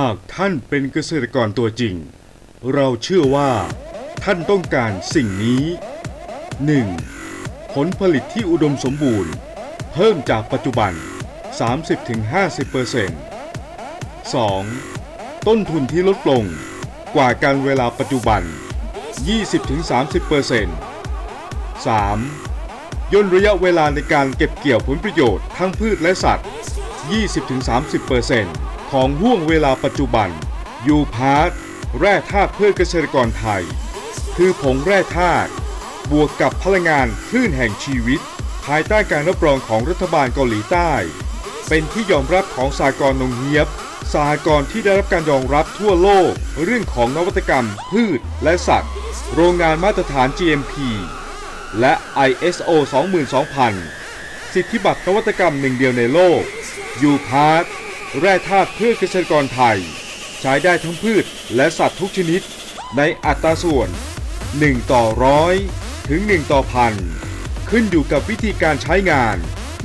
หากท่านเป็นเกษตรกรตัวจริง เราเชื่อว่า ท่านต้องการสิ่งนี้ 1. ผลผลิตที่อุดมสมบูรณ์ เพิ่มจากปัจจุบัน 30-50% 2. ต้นทุนที่ลดลงกว่าการเวลาปัจจุบัน 20-30% 3. ย่นระยะเวลาในการเก็บเกี่ยวผลประโยชน์ทั้งพืชและสัตว์ 20-30% ของห่วงเวลาปัจจุบัน ยูพาร์ทแร่ธาตุเพื่อเกษตรกรไทย คือผงแร่ธาตุบวกกับพลังงานคลื่นแห่งชีวิต ภายใต้การรับรองของรัฐบาลเกาหลีใต้ เป็นที่ยอมรับของสากลนงเฮียบสหกรณ์ที่ได้รับการยอมรับทั่วโลก เรื่องของนวัตกรรม พืชและสัตว์ โรงงานมาตรฐาน GMP และ ISO 22000 สิทธิบัตรนวัตกรรมหนึ่งเดียวในโลกยูพาร์ แร่ธาตุเพื่อเกษตรกรไทย ใช้ได้ทั้งพืชและสัตว์ทุกชนิด ในอัตราส่วน 1 ต่อร้อยถึง 1 ต่อพันขึ้นอยู่กับวิธีการใช้งาน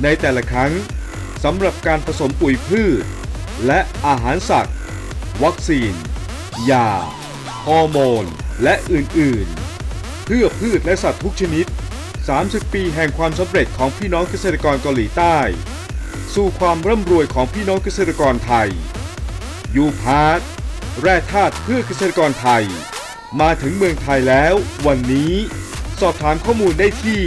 ในแต่ละครั้งสำหรับการผสมปุ๋ยพืช และอาหารสัตว์ วัคซีน ยา ฮอร์โมน และอื่นๆ เพื่อพืชและสัตว์ทุกชนิด 30 ปีแห่งความสำเร็จของพี่น้องเกษตรกรเกาหลีใต้ สู่ความร่ำรวยของพี่น้องเกษตรกรไทย ยูพาร์ทแร่ธาตุเพื่อเกษตรกรไทย มาถึงเมืองไทยแล้ว วันนี้ สอบถามข้อมูลได้ที่